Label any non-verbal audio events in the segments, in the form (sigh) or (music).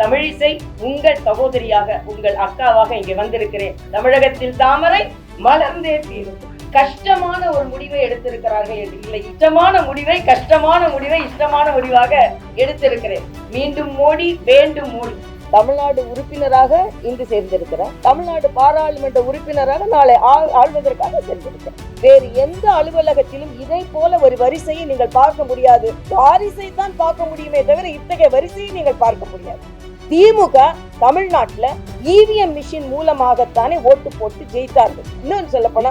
தமிழிசை உங்கள் சகோதரியாக உங்கள் அக்காவாக இங்கே வந்திருக்கிறேன். தமிழகத்தில் தாமரை மலர்ந்தே தீரும். கஷ்டமான ஒரு முடிவை எடுத்திருக்கிறார்கள் இல்லை இஷ்டமான முடிவை கஷ்டமான முடிவை இஷ்டமான முடிவாக எடுத்திருக்கிறேன். மீண்டும் மோடி வேண்டும் மோடி. தமிழ்நாடு உறுப்பினராக இன்று சேர்ந்திருக்கிறார் தமிழ்நாடு பாராளுமன்ற உறுப்பினராக நாளை ஆள்- ஆள்வதற்காக சேர்ந்திருக்கிறார் வேறு எந்த அலுவலகத்திலும் இதை போல ஒரு வரிசையை நீங்கள் பார்க்க முடியாது. வாரிசை தான் பார்க்க முடியுமே தவிர இத்தகைய வரிசையை நீங்கள் பார்க்க முடியாது. திமுக தமிழ்நாட்டுல இவிஎம் மிஷின் மூலமாகத்தானே ஓட்டு போட்டு ஜெயித்தார்கள். இன்னொன்று சொல்ல போனா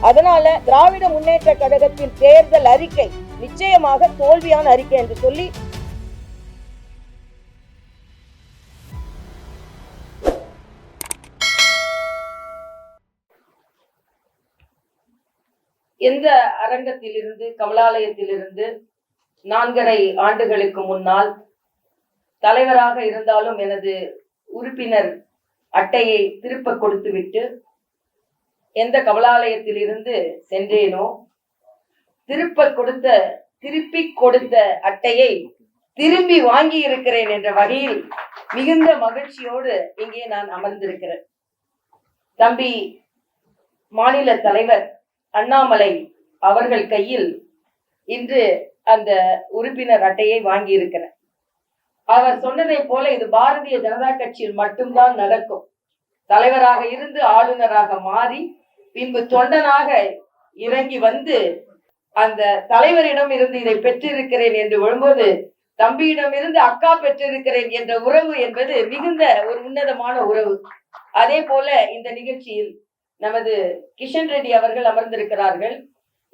அதனால திராவிட முன்னேற்ற கழகத்தின் தேர்தல் அறிக்கை நிச்சயமாக தோல்வியான அறிக்கை என்று சொல்லி எந்த அரங்கத்திலிருந்து கமலாலயத்திலிருந்து நான்கரை ஆண்டுகளுக்கு முன்னால் தலைவராக இருந்தாலும் எனது உறுப்பினர் அட்டையை திருப்ப கொடுத்துவிட்டு எந்த கமலாலயத்திலிருந்து சென்றேனோ திருப்ப கொடுத்த திருப்பி கொடுத்த அட்டையை திரும்பி வாங்கி இருக்கிறேன் என்ற வகையில் மிகுந்த மகிழ்ச்சியோடு இங்கே நான் அமர்ந்திருக்கிறேன். தம்பி மாநில தலைவர் அண்ணாமலை அவர்கள் கையில் இன்று அந்த உறுப்பினர் அட்டையை வாங்கி இருக்கிறேன் அவர் சொன்னதை போல இது பாரதிய ஜனதா கட்சியில் மட்டும்தான் நடக்கும். தலைவராக இருந்து ஆளுநராக மாறி பின்பு தொண்டனாக இறங்கி வந்து அந்த தலைவரிடம் இருந்து இதை பெற்றிருக்கிறேன் என்று விழும்போது தம்பியிடம் இருந்து அக்கா பெற்றிருக்கிறேன் என்ற உறவு என்பது மிகுந்த ஒரு உன்னதமான உறவு. அதே போல இந்த நிகழ்ச்சியில் நமது கிஷன் ரெட்டி அவர்கள் அமர்ந்திருக்கிறார்கள்.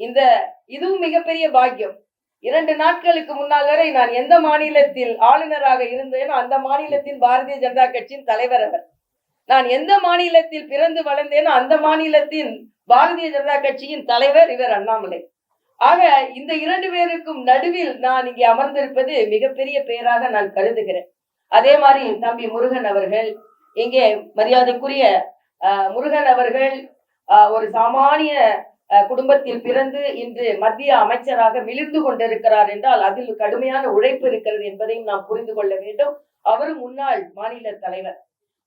இந்த இதுவும் மிகப்பெரிய பாக்கியம். இரண்டு நாட்களுக்கு முன்னால் வரை நான் எந்த மாநிலத்தில் ஆளுநராக இருந்தேனோ அந்த மாநிலத்தின் பாரதிய ஜனதா கட்சியின் தலைவர் அவர். நான் எந்த மாநிலத்தில் பிறந்து வளர்ந்தேனோ அந்த மாநிலத்தின் பாரதிய ஜனதா கட்சியின் தலைவர் இவர் அண்ணாமலை. ஆக இந்த இரண்டு பேருக்கும் நடுவில் நான் இங்கே அமர்ந்திருப்பது மிகப்பெரிய பெயராக நான் கருதுகிறேன். அதே மாதிரி தம்பி முருகன் அவர்கள் இங்கே மரியாதைக்குரிய அஹ், முருகன் அவர்கள் ஒரு சாமானிய குடும்பத்தில் பிறந்து இன்று மத்திய அமைச்சராக மிளிர்ந்து கொண்டிருக்கிறார் என்றால் அதில் கடுமையான உழைப்பு இருக்கிறது என்பதையும் நாம் புரிந்து கொள்ள வேண்டும். அவரும் முன்னாள் மாநில தலைவர்.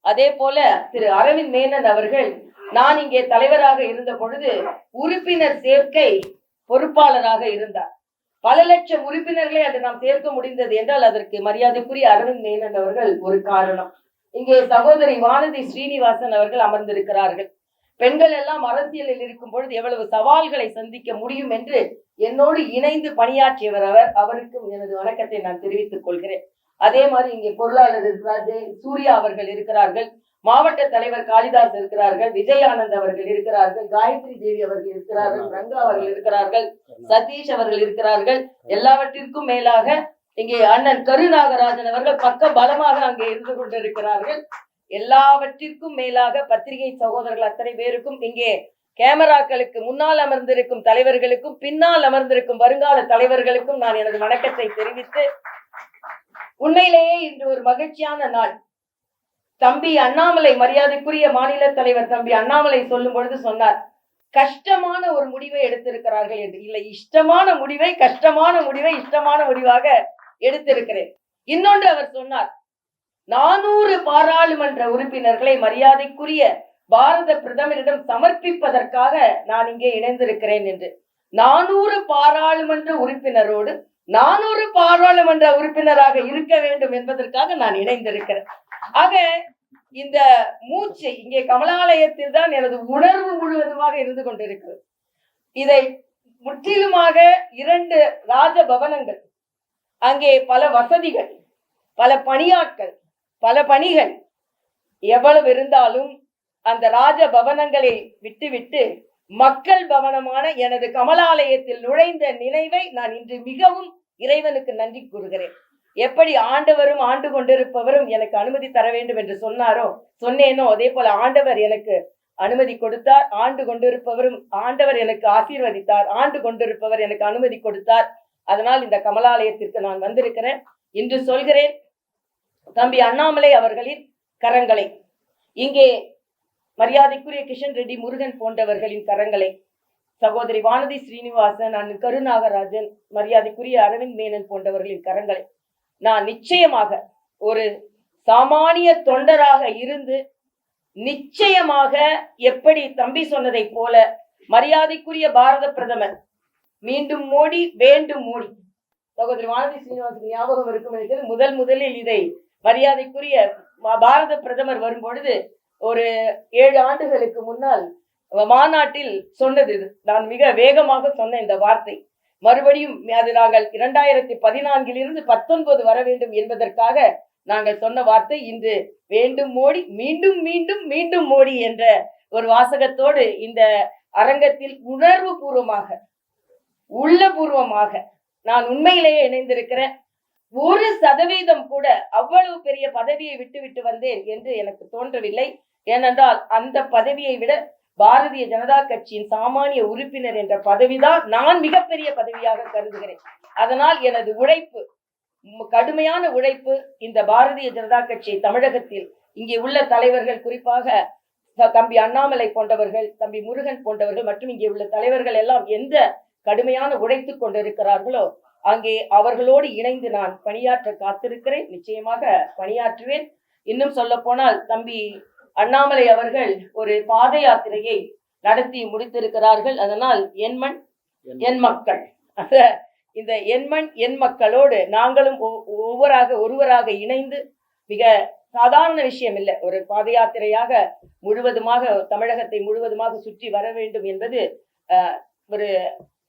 அதே போல திரு அரவிந்த் மேனன் அவர்கள் நான் இங்கே தலைவராக இருந்த பொழுது உறுப்பினர் சேர்க்கை பொறுப்பாளராக இருந்தார். பல லட்சம் உறுப்பினர்களை அது நாம் சேர்க்க முடிந்தது என்றால் அதற்கு மரியாதைக்குரிய அரவிந்த் மேனன் அவர்கள் ஒரு காரணம். இங்கே சகோதரி வானதி ஸ்ரீனிவாசன் அவர்கள் அமர்ந்திருக்கிறார்கள். பெண்கள் எல்லாம் அரசியலில் இருக்கும் பொழுது எவ்வளவு சவால்களை சந்திக்க முடியும் என்று என்னோடு இணைந்து பணியாற்றியவர் அவர். அவருக்கும் எனது வணக்கத்தை நான் தெரிவித்துக் கொள்கிறேன். அதே மாதிரி இங்கே பொருளாளர் இருக்கிறார் சூர்யா அவர்கள் இருக்கிறார்கள் மாவட்ட தலைவர் காளிதாஸ் இருக்கிறார்கள் விஜய் ஆனந்த் அவர்கள் இருக்கிறார்கள் காயத்ரி தேவி அவர்கள் இருக்கிறார்கள் ரங்கா அவர்கள் இருக்கிறார்கள் சதீஷ் அவர்கள் இருக்கிறார்கள். எல்லாவற்றிற்கும் மேலாக இங்கே அண்ணன் கருநாகராஜன் அவர்கள் பக்க பலமாக அங்கே இருந்து கொண்டிருக்கிறார்கள். எல்லாவற்றிற்கும் மேலாக பத்திரிகை சகோதரர்கள் அத்தனை பேருக்கும் இங்கே கேமராக்களுக்கு முன்னால் அமர்ந்திருக்கும் தலைவர்களுக்கும் பின்னால் அமர்ந்திருக்கும் வருங்கால தலைவர்களுக்கும் நான் எனது வணக்கத்தை தெரிவித்து உண்மையிலேயே இன்று ஒரு மகிழ்ச்சியான நாள். தம்பி அண்ணாமலை மரியாதைக்குரிய மாநில தலைவர் தம்பி அண்ணாமலை சொல்லும் பொழுது சொன்னார் கஷ்டமான ஒரு முடிவை எடுத்திருக்கிறார்கள் என்று. இல்லை இஷ்டமான முடிவை கஷ்டமான முடிவை இஷ்டமான முடிவாக எடுத்திருக்கிறேன். இன்னொன்று அவர் சொன்னார் நானூறு பாராளுமன்ற உறுப்பினர்களை மரியாதைக்குரிய பாரத பிரதமரிடம் சமர்ப்பிப்பதற்காக நான் இங்கே இணைந்திருக்கிறேன் என்று. நானூறு பாராளுமன்ற உறுப்பினரோடு நானூறு பாராளுமன்ற உறுப்பினராக இருக்க வேண்டும் என்பதற்காக நான் இணைந்திருக்கிறேன். ஆக இந்த மூச்சு இங்கே கமலாலயத்தில் தான் எனது உணர்வு முழுவதுமாக இருந்து கொண்டிருக்கிறது. இதை முற்றிலுமாக இரண்டு ராஜபவனங்கள் அங்கே பல வசதிகள் பல பணியாட்கள் பல பணிகள் எவ்வளவு இருந்தாலும் அந்த ராஜ பவனங்களை விட்டுவிட்டு மக்கள் பவனமான எனது கமலாலயத்தில் நுழைந்த நினைவை நான் இன்று மிகவும் இறைவனுக்கு நன்றி கூறுகிறேன். எப்படி ஆண்டவரும் ஆண்டு கொண்டிருப்பவரும் எனக்கு அனுமதி தர வேண்டும் என்று சொன்னாரோ சொன்னேனோ அதே போல ஆண்டவர் எனக்கு அனுமதி கொடுத்தார் ஆண்டு கொண்டிருப்பவரும் ஆண்டவர் எனக்கு ஆசீர்வதித்தார் ஆண்டு கொண்டிருப்பவர் எனக்கு அனுமதி கொடுத்தார். அதனால் இந்த கமலாலயத்திற்கு நான் வந்திருக்கிறேன். இன்று சொல்கிறேன் தம்பி அண்ணாமலை அவர்களின் கரங்களை இங்கே மரியாதைக்குரிய கிஷன் ரெட்டி முருகன் போன்றவர்களின் கரங்களை சகோதரி வானதி ஸ்ரீனிவாசன் அண்ணன் கருநாகராஜன் மரியாதைக்குரிய அரவிந்த் மேனன் போன்றவர்களின் கரங்களை நான் நிச்சயமாக ஒரு சாமானிய தொண்டராக இருந்து நிச்சயமாக எப்படி தம்பி சொன்னதைப் போல மரியாதைக்குரிய பாரத பிரதமர் மீண்டும் மோடி வேண்டும் மோடி. சகோதரி வானதி ஸ்ரீனிவாசன் ஞாபகம் இருக்கும் முதல் முதலில் இதை மரியாதைக்குரிய பாரத பிரதமர் வரும்பொழுது ஒரு ஏழு ஆண்டுகளுக்கு முன்னால் மாநாட்டில் சொன்னது இது. நான் மிக வேகமாக சொன்ன இந்த வார்த்தை. மறுபடியும் அது நாங்கள் இரண்டாயிரத்தி பதினான்கிலிருந்து பத்தொன்பது வர வேண்டும் என்பதற்காக நாங்கள் சொன்ன வார்த்தை இன்று வேண்டும் மோடி மீண்டும் மீண்டும் மீண்டும் மோடி என்ற ஒரு வாசகத்தோடு இந்த அரங்கத்தில் உணர்வு பூர்வமாக உள்ளபூர்வமாக நான் உண்மையிலேயே இணைந்திருக்கிறேன். ஒரு சதவீதம் கூட அவ்வளவு பெரிய பதவியை விட்டு விட்டு வந்தேன் என்று எனக்கு தோன்றவில்லை. ஏனென்றால் அந்த பதவியை விட பாரதிய ஜனதா கட்சியின் சாமானிய உறுப்பினர் என்ற பதவிதான் நான் மிகப்பெரிய பதவியாக கருதுகிறேன். அதனால் எனது உழைப்பு கடுமையான உழைப்பு இந்த பாரதிய ஜனதா கட்சி தமிழகத்தில் இங்கே உள்ள தலைவர்கள் குறிப்பாக தம்பி அண்ணாமலை போன்றவர்கள் தம்பி முருகன் போன்றவர்கள் மற்றும் இங்கே உள்ள தலைவர்கள் எல்லாம் எந்த கடுமையான உழைத்துக் கொண்டிருக்கிறார்களோ அங்கே அவர்களோடு இணைந்து நான் பணியாற்ற காத்திருக்கிறேன். நிச்சயமாக பணியாற்றுவேன். இன்னும் சொல்ல போனால் தம்பி அண்ணாமலை அவர்கள் ஒரு பாத யாத்திரையை நடத்தி முடித்திருக்கிறார்கள். அதனால் என் மண் என் மக்கள். அத இந்த என் மண் என் மக்களோடு நாங்களும் ஒ- ஒவ்வொருவராக ஒருவராக இணைந்து மிக சாதாரண விஷயம் இல்லை. ஒரு பாத யாத்திரையாக முழுவதுமாக தமிழகத்தை முழுவதுமாக சுற்றி வர வேண்டும் என்பது ஒரு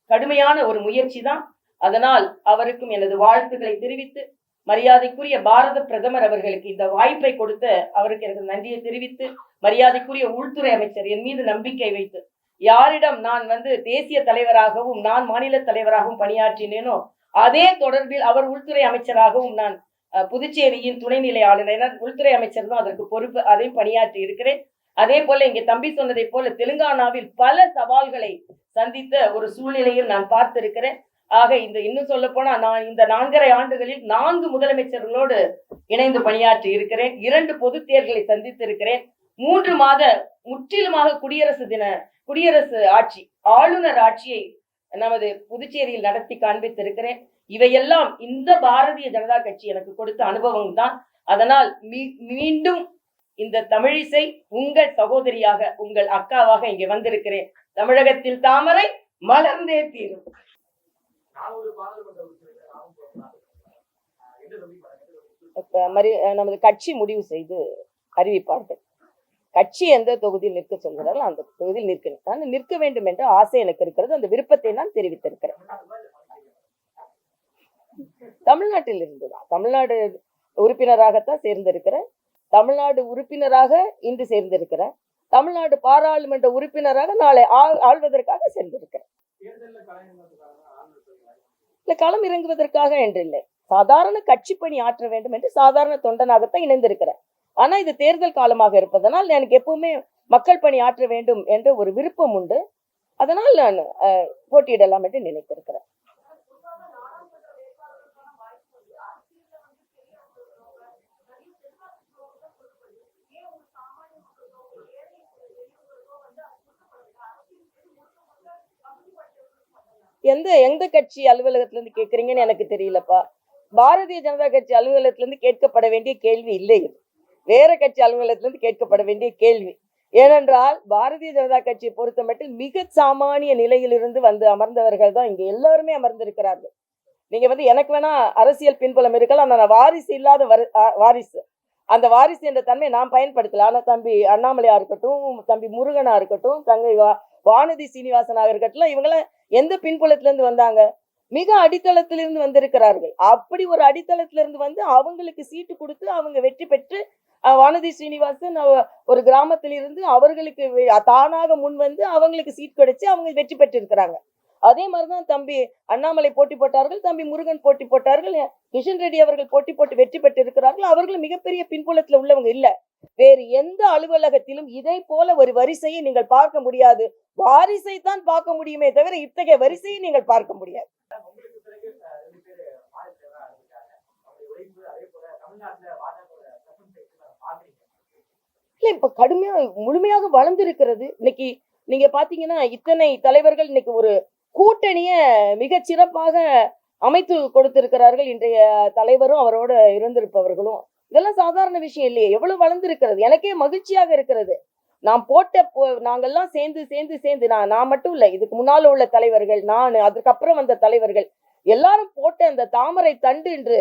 கடுமையான ஒரு முயற்சி தான். அதனால் அவருக்கும் எனது வாழ்த்துக்களை தெரிவித்து மரியாதைக்குரிய பாரத பிரதமர் அவர்களுக்கு இந்த வாய்ப்பை கொடுத்த அவருக்கு எனக்கு நன்றியை தெரிவித்து மரியாதைக்குரிய உள்துறை அமைச்சர் என் மீது நம்பிக்கை வைத்து யாரிடம் நான் வந்து தேசிய தலைவராகவும் நான் மாநில தலைவராகவும் பணியாற்றினேனோ அதே தொடர்பில் அவர் உள்துறை அமைச்சராகவும் நான் அஹ், புதுச்சேரியின் துணைநிலை ஆளுநர் உள்துறை அமைச்சர் தான் அதற்கு பொறுப்பு அதையும் பணியாற்றி இருக்கிறேன். அதே போல இங்கே தம்பி சொன்னதை போல தெலுங்கானாவில் பல சவால்களை சந்தித்த ஒரு சூழ்நிலையில் நான் பார்த்திருக்கிறேன். ஆக இந்த இன்னும் சொல்ல போனா நான் இந்த நான்கரை ஆண்டுகளில் நான்கு முதலமைச்சர்களோடு இணைந்து பணியாற்றி இருக்கிறேன். இரண்டு பொது தேர்தலை சந்தித்து இருக்கிறேன் மூன்று மாத முற்றிலுமாக குடியரசு தின குடியரசு ஆட்சி ஆளுநர் ஆட்சியை நமது புதுச்சேரியில் நடத்தி காண்பித்திருக்கிறேன். இவையெல்லாம் இந்த பாரதிய ஜனதா கட்சி எனக்கு கொடுத்த அனுபவம் தான் அதனால் மீ- மீண்டும் இந்த தமிழிசை உங்கள் சகோதரியாக உங்கள் அக்காவாக இங்கே வந்திருக்கிறேன். தமிழகத்தில் தாமரை மலர்ந்தே தீரும். இப்ப மரி நமது கட்சி முடிவு செய்து அறிவிப்பார்கள். கட்சி எந்த தொகுதியில் நிற்க சொல்கிறார்கள் அந்த தொகுதியில் நிற்க நான் நிற்க வேண்டும் என்ற ஆசை எனக்கு இருக்கிறது. அந்த விருப்பத்தை நான் தெரிவித்திருக்கிறேன். தமிழ்நாட்டில் இருந்துதான் தமிழ்நாடு உறுப்பினராகத்தான் சேர்ந்திருக்கிறேன். தமிழ்நாடு உறுப்பினராக இன்று சேர்ந்திருக்கிறேன். தமிழ்நாடு பாராளுமன்ற உறுப்பினராக நாளை ஆள்- ஆள்வதற்காக சேர்ந்திருக்கிறேன். இல்லை களம் இறங்குவதற்காக என்றில்லை. சாதாரண கட்சி பணி ஆற்ற வேண்டும் என்று சாதாரண தொண்டனாகத்தான் இணைந்திருக்கிறேன். ஆனா இது தேர்தல் காலமாக இருப்பதனால் எனக்கு எப்பவுமே மக்கள் பணி ஆற்ற வேண்டும் என்ற ஒரு விருப்பம் உண்டு. அதனால் நான் போட்டியிடலாம் என்று நினைத்திருக்கிறேன். எந்த எந்த கட்சி அலுவலகத்துல இருந்து கேக்குறீங்கன்னு எனக்கு தெரியலப்பா. பாரதிய ஜனதா கட்சி அலுவலகத்துல இருந்து கேட்கப்பட வேண்டிய கேள்வி இல்லை. இது வேற கட்சி அலுவலகத்துல இருந்து கேட்கப்பட வேண்டிய கேள்வி. ஏனென்றால் பாரதிய ஜனதா கட்சியை பொறுத்த மட்டும் மிக சாமானிய நிலையிலிருந்து வந்து அமர்ந்தவர்கள் தான் இங்க எல்லாருமே அமர்ந்திருக்கிறார்கள். நீங்க வந்து எனக்கு வேணா அரசியல் பின்புலம் இருக்கலாம். ஆனால் நான் வாரிசு இல்லாத வாரிசு. அந்த வாரிசு என்ற தன்மை நான் பயன்படுத்தல. ஆனா தம்பி அண்ணாமலையா இருக்கட்டும் தம்பி முருகனா இருக்கட்டும் தங்கை வா- வானதி சீனிவாசனாக இருக்கட்டும் இவங்களாம் எந்த பின்புலத்திலிருந்து வந்தாங்க? மிக அடித்தளத்திலிருந்து வந்திருக்கிறார்கள். அப்படி ஒரு அடித்தளத்துல இருந்து வந்து அவங்களுக்கு சீட்டு கொடுத்து அவங்க வெற்றி பெற்று அஹ், வானதி ஸ்ரீனிவாசன் ஒரு கிராமத்திலிருந்து அவர்களுக்கு தானாக முன் வந்து அவங்களுக்கு சீட் கிடைச்சு அவங்க வெற்றி பெற்று இருக்கிறாங்க அதே மாதிரிதான் தம்பி அண்ணாமலை போட்டி போட்டார்கள் தம்பி முருகன் போட்டி போட்டார்கள் கிஷன் ரெட்டி அவர்கள் போட்டி போட்டு வெற்றி பெற்று இருக்கிறார்கள் அவர்கள் மிகப்பெரிய பின்புலத்துல உள்ளவங்க இல்ல. வேறு எந்த அலுவலகத்திலும் இதை போல ஒரு வரிசையை நீங்கள் பார்க்க முடியாது. வாரிசை தான் பார்க்க முடியுமே தவிர இத்தகைய வரிசையை நீங்கள் பார்க்க முடியாது. இல்ல இப்ப கடுமையா முழுமையாக வளர்ந்திருக்கிறது. இன்னைக்கு நீங்க பாத்தீங்கன்னா இத்தனை தலைவர்கள் இன்னைக்கு ஒரு கூட்டணிய மிக சிறப்பாக அமைத்து கொடுத்திருக்கிறார்கள் இன்றைய தலைவரும் அவரோட இருந்திருப்பவர்களும். இதெல்லாம் சாதாரண விஷயம் இல்லையே. எவ்வளவு வளர்ந்திருக்கிறது. எனக்கே மகிழ்ச்சியாக இருக்கிறது. நான் போட்ட போ- நாங்கெல்லாம் சேர்ந்து சேர்ந்து சேர்ந்து நான் நான் மட்டும் இல்லை இதுக்கு முன்னால உள்ள தலைவர்கள் நான் அதுக்கப்புறம் வந்த தலைவர்கள் எல்லாரும் போட்ட அந்த தாமரை தண்டு என்று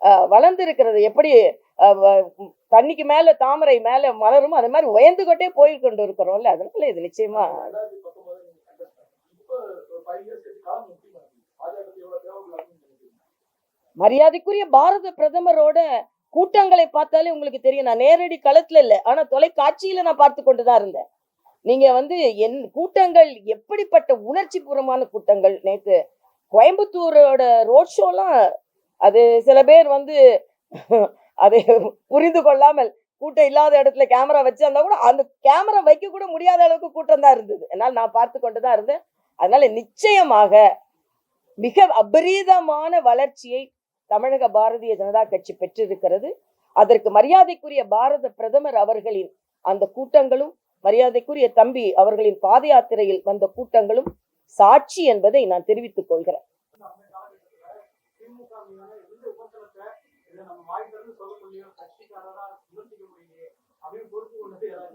அஹ், வளர்ந்திருக்கிறது. எப்படி அஹ், வ- தண்ணிக்கு மேல தாமரை மேல மலரும் அது மாதிரி உயர்ந்து கொண்டே போய் கொண்டு இருக்கிறோம்ல அதனால இது நிச்சயமா மரியாதைக்குரிய பாரத பிரதமரோட கூட்டங்களை பார்த்தாலே உங்களுக்கு தெரியும். நான் நேரடி களத்துல இல்ல. ஆனா தொலைக்காட்சியில நான் பார்த்து கொண்டுதான் இருந்தேன். நீங்க வந்து என் கூட்டங்கள் எப்படிப்பட்ட உணர்ச்சி பூர்வமான கூட்டங்கள்? நேத்து கோயம்புத்தூரோட ரோட் ஷோலாம் அது சில பேர் வந்து அதை புரிந்து கொள்ளாமல் கூட்டம் இல்லாத இடத்துல கேமரா வச்சிருந்தா கூட அந்த கேமரா வைக்க கூட முடியாத அளவுக்கு கூட்டம் தான் இருந்தது. என்னால் நான் பார்த்து கொண்டு தான் இருந்தேன். அதனால நிச்சயமாக மிக அபரீதமான வளர்ச்சியை தமிழக பாரதிய ஜனதா கட்சி பெற்றிருக்கிறது. அதற்கு மரியாதைக்குரிய பாரத பிரதமர் அவர்களின் அந்த கூட்டங்களும் மரியாதைக்குரிய தம்பி அவர்களின் பாத யாத்திரையில் வந்த கூட்டங்களும் சாட்சி என்பதை நான் தெரிவித்துக் கொள்கிறேன்.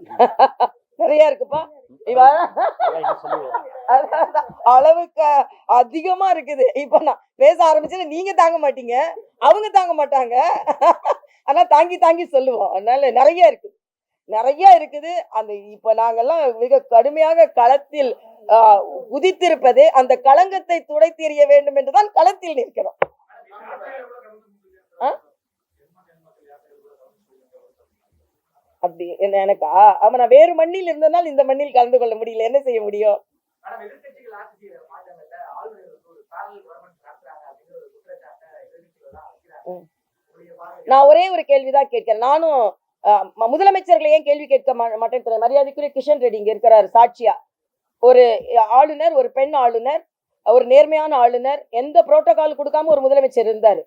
(laughs) நிறைய இருக்குப்பா. அளவுக்கு அதிகமா இருக்குது. இப்ப நான் பேச ஆரம்பிச்சா நீங்க தாங்க மாட்டீங்க. அவங்க தாங்க மாட்டாங்க. ஆனா தாங்கி தாங்கி சொல்லுவோம். அதனால நிறைய இருக்கு. நிறைய இருக்குது. அந்த இப்ப நாங்கெல்லாம் மிக கடுமையாக களத்தில் ஆஹ், உதித்திருப்பது அந்த களங்கத்தை துடை தெரிய வேண்டும் என்றுதான் களத்தில் நிற்கிறோம். ஆ? அப்படி எனக்கா அவன் நான் வேறு மண்ணில் இருந்தனால் இந்த மண்ணில் கலந்து கொள்ள முடியல. என்ன செய்ய முடியும்? நான் ஒரே ஒரு கேள்விதான் கேட்கிறேன். நானும் முதலமைச்சர்களை ஏன் கேள்வி கேட்க மாட்டேன். மரியாதைக்குரிய கிஷன் ரெட்டி இங்க இருக்கிறாரு சாட்சியா. ஒரு ஆளுநர் ஒரு பெண் ஆளுநர் ஒரு நேர்மையான ஆளுநர் எந்த புரோட்டோகால் கொடுக்காம ஒரு முதலமைச்சர் இருந்தாரு.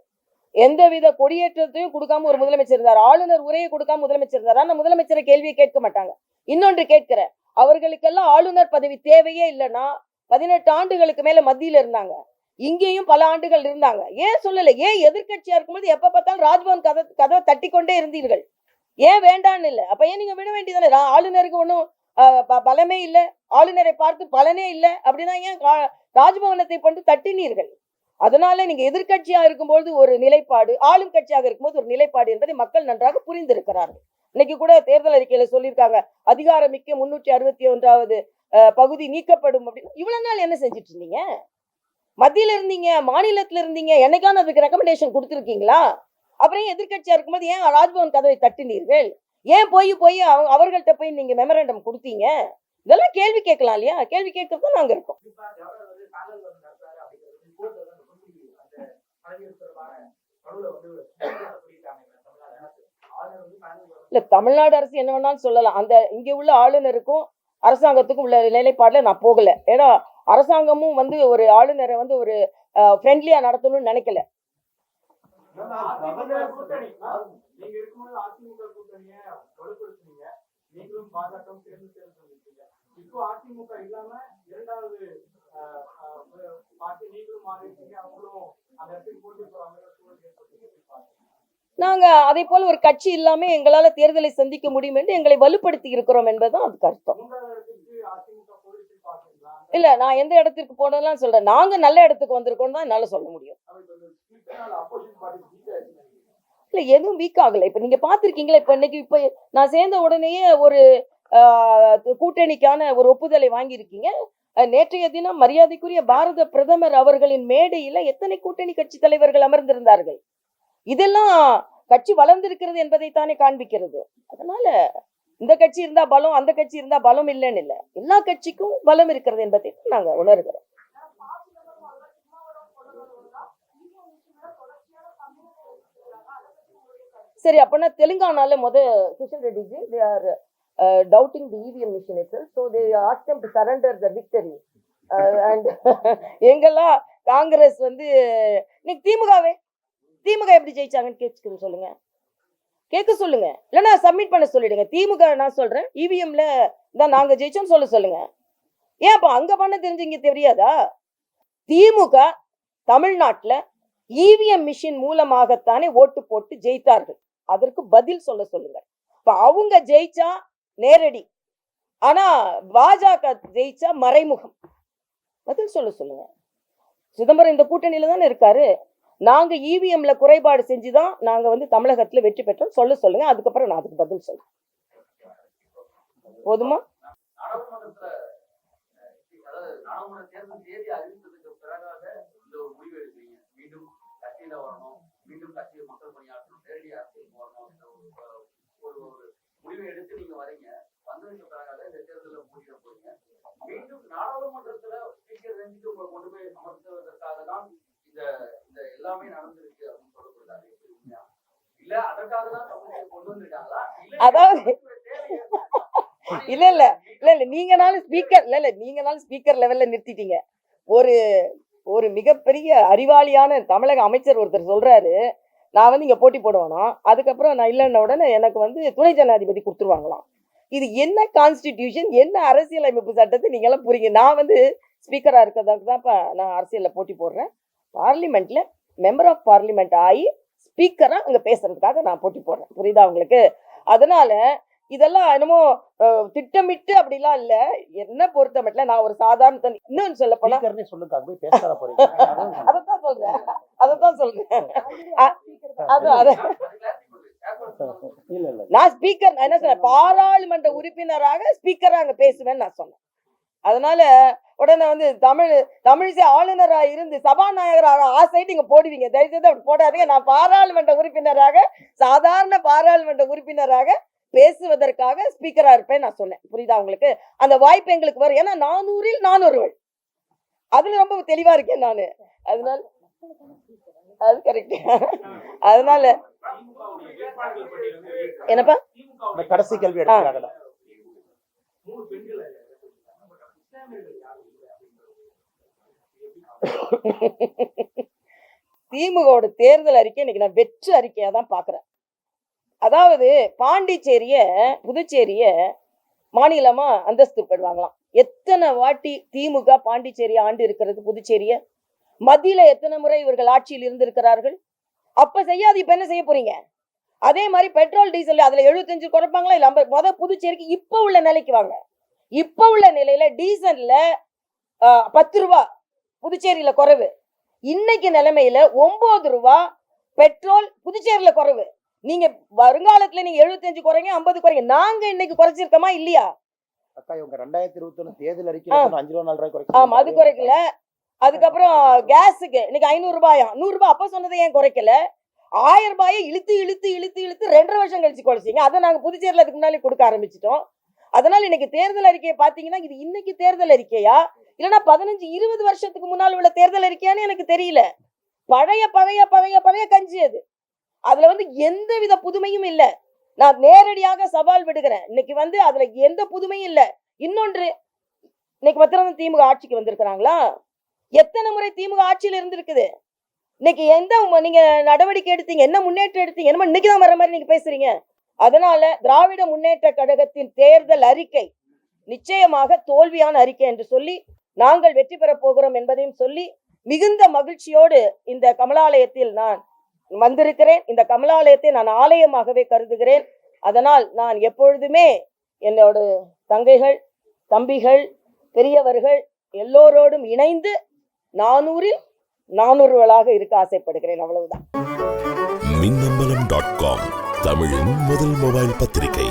எந்தவித கொடியேற்றத்தையும் கொடுக்காம ஒரு முதலமைச்சர் இருந்தார். ஆளுநர் உரையை கொடுக்காம முதலமைச்சர் இருந்தார்? ஆனா முதலமைச்சரை கேள்வியை கேட்க மாட்டாங்க. இன்னொன்று கேட்கிறேன். அவர்களுக்கெல்லாம் ஆளுநர் பதவி தேவையே இல்லைன்னா பதினெட்டு ஆண்டுகளுக்கு மேல மத்தியில இருந்தாங்க. இங்கேயும் பல ஆண்டுகள் இருந்தாங்க. ஏன் சொல்லல? ஏன் எதிர்க்கட்சியா இருக்கும்போது எப்ப பார்த்தாலும் ராஜ்பவன் கதை கதவை தட்டி கொண்டே இருந்தீர்கள்? ஏன் வேண்டான்னு இல்லை. அப்ப ஏன் நீங்க விட வேண்டியதானே? ரா- ஆளுநருக்கு ஒன்றும் பலமே இல்லை. ஆளுநரை பார்த்து பலனே இல்லை. அப்படின்னா ஏன் ராஜ்பவனத்தை கொண்டு தட்டினீர்கள்? அதனால நீங்க எதிர்க்கட்சியா இருக்கும்போது ஒரு நிலைப்பாடு ஆளும் கட்சியாக இருக்கும்போது ஒரு நிலைப்பாடு என்பதை மக்கள் நன்றாக புரிந்திருக்கிறார்கள். இன்னைக்கு கூட தேர்தல் அறிக்கையில சொல்லியிருக்காங்க அதிகாரமிக்க முன்னூற்றி அறுபத்தி ஒன்றாவது பகுதி நீக்கப்படும் அப்படின்னு. இவ்வளவு நாள் என்ன செஞ்சுட்டு இருந்தீங்க? மத்தியில இருந்தீங்க மாநிலத்துல இருந்தீங்க என்னைக்கான அதுக்கு ரெக்கமெண்டேஷன் கொடுத்துருக்கீங்களா? அப்புறம் எதிர்கட்சியா எதிர்க்கட்சியா இருக்கும்போது ஏன் ராஜ்பவன் கதவை தட்டினீர்கள்? ஏன் போய் போய் அவங்க அவர்கள்ட்ட போய் நீங்க மெமரண்டம் கொடுத்தீங்க? இதெல்லாம் கேள்வி கேட்கலாம் இல்லையா? கேள்வி கேட்கறது நாங்க இருக்கோம். இல்ல தமிழ்நாடு அரசு என்ன வேணாலும் சொல்லலாம். அந்த இங்க உள்ள ஆளுநருக்கும் அரசாங்கத்துக்கும் உள்ள நிலைப்பாடுல நான் போகல. ஏன்னா அரசாங்கமும் வந்து ஒரு ஆளுநரை வந்து ஒரு ஃப்ரெண்ட்லியா நடத்தணும்னு நினைக்கல. நீங்க இருக்கும்போது அதிமுக கூட்டணிய வலுப்படுத்துனீங்க நீங்களும் பாஜகவும் சேர்ந்து சேர்ந்து இப்போ அதிமுக இல்லாம இரண்டாவது அஹ், அஹ், பார்ட்டி நீங்களும் மாறி இருக்கீங்க அவங்களும் அந்த இடத்துக்கு போட்டி போறாங்க சூழல் ஏற்பட்டு நாங்க அதே போல ஒரு கட்சி இல்லாம எங்களால தேர்தலை சந்திக்க முடியும் என்று எங்களை வலுப்படுத்தி இருக்கிறோம் என்பதுதான் அதுக்கு அர்த்தம் இல்ல நான் எந்த இடத்திற்கு போனதெல்லாம் சொல்றேன். நாங்க நல்ல இடத்துக்கு வந்திருக்கோம் தான் என்னால சொல்ல முடியும். இல்ல எதுவும் வீக் ஆகல. இப்ப நீங்க பாத்திருக்கீங்களா இப்ப இன்னைக்கு இப்ப நான் சேர்ந்த உடனேயே ஒரு ஆஹ், கூட்டணிக்கான ஒரு ஒப்புதலை வாங்கியிருக்கீங்க. நேற்றைய தினம் மரியாதைக்குரிய பாரத பிரதமர் அவர்களின் மேடையில எத்தனை கூட்டணி கட்சி தலைவர்கள் அமர்ந்திருந்தார்கள்? இதெல்லாம் கட்சி வளர்ந்திருக்கிறது என்பதை தானே காண்பிக்கிறது. அதனால இந்த கட்சி இருந்தா பலம் அந்த கட்சி இருந்தா பலம் இல்லைன்னு இல்லை. எல்லா கட்சிக்கும் பலம் இருக்கிறது என்பதை நாங்க உணர்கிறோம். சரி அப்பனா தெலுங்கானால முத Kishan Reddy ji they are doubting the EVM machine it so they asked them to surrender the victory and எங்கெல்லாம் காங்கிரஸ் வந்து இன்னைக்கு திமுகவே? திமுக எப்படி ஜெயிச்சாங்கன்னு கேட்க சொல்லுங்க. கேட்க சொல்லுங்க. இல்லைன்னா சப்மிட் பண்ண சொல்லிடுங்க. திமுக நான் சொல்றேன் இவிஎம்ல தான் நாங்க ஜெயிச்சோம்னு சொல்ல சொல்லுங்க. ஏன் அப்ப அங்க பண்ண தெரிஞ்சு இங்க தெரியாதா? திமுக தமிழ்நாட்டுல இவிஎம் மிஷின் மூலமாகத்தானே ஓட்டு போட்டு ஜெயித்தார்கள். அதற்கு பதில் சொல்ல சொல்லுங்க. இப்ப அவங்க ஜெயிச்சா நேரடி. ஆனா பாஜக ஜெயிச்சா மறைமுகம். பதில் சொல்ல சொல்லுங்க. சிதம்பரம் இந்த கூட்டணியில தானே இருக்காரு? நாங்க இவிஎம்ல குறைபாடு செஞ்சு தான் நாங்க வந்து தமிழகத்துல வெற்றி பெற்றோம். சொல்ல சொல்லுங்க அதுக்கப்புறம் நான் அதுக்கு பதில் சொல்றேன். போதுமா? நாடாளுமன்ற தேர்தல் தேதி அறிவித்ததுக்கு பிறகாக இந்த ஒரு முடிவு எடுக்கிறீங்க மீண்டும் கட்சியில வரணும் மீண்டும் கட்சியில் மக்கள் பணியாற்றணும் நேரடி அரசியல் வரணும் என்ற ஒரு அஹ், ஒரு ஒரு முடிவை எடுத்து நீங்க வரீங்க வந்ததுக்கு பிறகாக இந்த தேர்தலில் போட்டியிட போறீங்க மீண்டும் நாடாளுமன்றத்துல ஸ்பீக்கர் ரேஞ்சுக்கு உங்களை கொண்டு போய் அமர்த்துவதற்காக தான் இந்த இந்த எல்லாமே நடந்திருக்கு அப்படின்னு சொல்லப்படுறாங்க எப்படி உண்மையா? இல்ல அதற்காக தான் தமிழக கொண்டு வந்திருக்காங்களா இல்ல அதாவது- தேவை இல்ல இல்ல இல்ல இல்ல நீங்கனாலும் ஸ்பீக்கர் இல்ல இல்ல நீங்கனாலும் ஸ்பீக்கர் லெவல்ல நிறுத்திட்டீங்க. ஒரு ஒரு மிகப்பெரிய அறிவாளியான தமிழக அமைச்சர் ஒருத்தர் சொல்றாரு நான் வந்து இங்க போட்டி போடுவேனா? அதுக்கப்புறம் நான் இல்லைன்ன உடனே எனக்கு வந்து துணை ஜனாதிபதி கொடுத்துருவாங்களாம். இது என்ன கான்ஸ்டிடியூஷன் என்ன அரசியலமைப்பு சட்டத்தை நீங்க எல்லாம் புரியுங்க நான் வந்து ஸ்பீக்கரா இருக்கிறதுக்கு தான் இப்ப நான் அரசியல்ல போட்டி போடுறேன். பார்லிமெண்ட்ல மெம்பர் ஆஃப் பார்லிமெண்ட் ஆகி ஸ்பீக்கரா அங்க பேசுறதுக்காக நான் போட்டி போடுறேன். புரியுதா உங்களுக்கு? அதனால இதெல்லாம் என்னமோ திட்டமிட்டு அப்படிலாம் இல்ல. என்ன பொறுத்த மட்டும் நான் ஒரு சாதாரண தனி இன்னொன்னு சொல்ல போனா (laughs) அதத்தான் சொல்றேன். அதத்தான் சொல்றேன். அ- அது அது. இல்ல இல்ல. நான் ஸ்பீக்கர் என்ன சொன்னேன்? பாராளுமன்ற உறுப்பினராக ஸ்பீக்கரா அங்க பேசுவேன்னு நான் சொன்னேன். அதனால உடனே வந்து தமிழ் தமிழிசை ஆளுநரா இருந்து சபாநாயகராக ஆசை நீங்க போடுவீங்க. தயவுசெய்து அப்படி போடாதீங்க. நான் பாராளுமன்ற உறுப்பினராக சாதாரண பாராளுமன்ற உறுப்பினராக பேசுவதற்காக ஸ்பீக்கரா இருப்பேன் நான் சொன்னேன். புரியுதா உங்களுக்கு? அந்த வாய்ப்பு எங்களுக்கு வரும். ஏன்னா நானூறில் நானூறுவள் அதுல ரொம்ப தெளிவா இருக்கேன் நானு. அதனால அது கரெக்ட் அதனால என்னப்பா? கடைசி கேள்வி திமுகவோட தேர்தல் அறிக்கை இன்னைக்கு நான் வெற்று அறிக்கையா தான் பாக்குறேன் அதாவது பாண்டிச்சேரிய புதுச்சேரிய மாநிலமா அந்தஸ்து பெறுவாங்களாம் எத்தனை வாட்டி திமுக பாண்டிச்சேரி ஆண்டு இருக்கிறது புதுச்சேரிய? மத்தியில எத்தனை முறை இவர்கள் ஆட்சியில் இருந்திருக்கிறார்கள்? அப்ப செய்யாது இப்ப என்ன செய்ய போறீங்க? அதே மாதிரி பெட்ரோல் டீசல் அதுல எழுபத்தஞ்சு குறைப்பாங்களா? இல்ல ஐம்பது முத புதுச்சேரிக்கு இப்ப உள்ள நிலைக்கு வாங்க. இப்ப உள்ள நிலையில டீசல்ல பத்து ரூபா புதுச்சேரியில குறைவு. இன்னைக்கு நிலைமையில ஒன்பது ரூபா பெட்ரோல் புதுச்சேரியில குறைவு. நீங்க வருங்காலத்துல நீங்க எழுபத்தஞ்சு குறைங்க ஐம்பது குறைங்க. நாங்க இன்னைக்கு குறைச்சிருக்கோமா இல்லையா? அக்கா இவங்க ரெண்டாயிரத்தி இருபத்தி ஒண்ணு தேர்தல் சொன்ன அஞ்சு ரூபா நாலு ரூபாய் ஆமா அது குறைக்கல. அதுக்கப்புறம் கேஸுக்கு இன்னைக்கு ஐநூறு ரூபாயா? நூறு ரூபாய் அப்ப சொன்னதை ஏன் குறைக்கல? ஆயிரம் ரூபாயை இழுத்து இழுத்து இழுத்து இழுத்து ரெண்டரை வருஷம் கழிச்சு குறைச்சிங்க. அதை நாங்க புதுச்சேரியில அதுக்கு முன்னாலே கொடுக்க ஆரம்பிச்சிட்டோம். அதனால இன்னைக்கு தேர்தல் அறிக்கையை பாத்தீங்கன்னா இது இன்னைக்கு தேர்தல் அறிக்கையா? இல்லைன்னா பதினஞ்சு இருபது வருஷத்துக்கு முன்னால் உள்ள தேர்தல் அறிக்கையான்னு எனக்கு தெரியல. பழைய பழைய பழைய பழைய கஞ்சி அது. அதுல வந்து எந்த வித புதுமையும் இல்ல. நான் நேரடியாக சவால் விடுகிறேன். இன்னைக்கு வந்து அதுல எந்த புதுமையும் இல்ல. இன்னொன்று இன்னைக்கு பத்திரம் திமுக ஆட்சிக்கு வந்திருக்கிறாங்களா? எத்தனை முறை திமுக ஆட்சியில இருந்திருக்குது? இன்னைக்கு எந்த நீங்க நடவடிக்கை எடுத்தீங்க? என்ன முன்னேற்றம் எடுத்தீங்க? என்னமோ இன்னைக்கு தான் வர மாதிரி நீங்க பேசுறீங்க. அதனால திராவிட முன்னேற்ற கழகத்தின் தேர்தல் அறிக்கை நிச்சயமாக தோல்வியான அறிக்கை என்று சொல்லி நாங்கள் வெற்றி பெறப் போகிறோம் என்பதையும் சொல்லி மிகுந்த மகிழ்ச்சியோடு இந்த கமலாலயத்தில் நான் வந்திருக்கிறேன். இந்த கமலாலயத்தை நான் ஆலயமாகவே கருதுகிறேன். அதனால் நான் எப்பொழுதுமே என்னோட தங்கைகள் தம்பிகள் பெரியவர்கள் எல்லோரோடும் இணைந்து நானூறில் நானூறுவளாக இருக்க ஆசைப்படுகிறேன். அவ்வளவுதான். தமிழின் முதல் மொபைல் பத்திரிகை.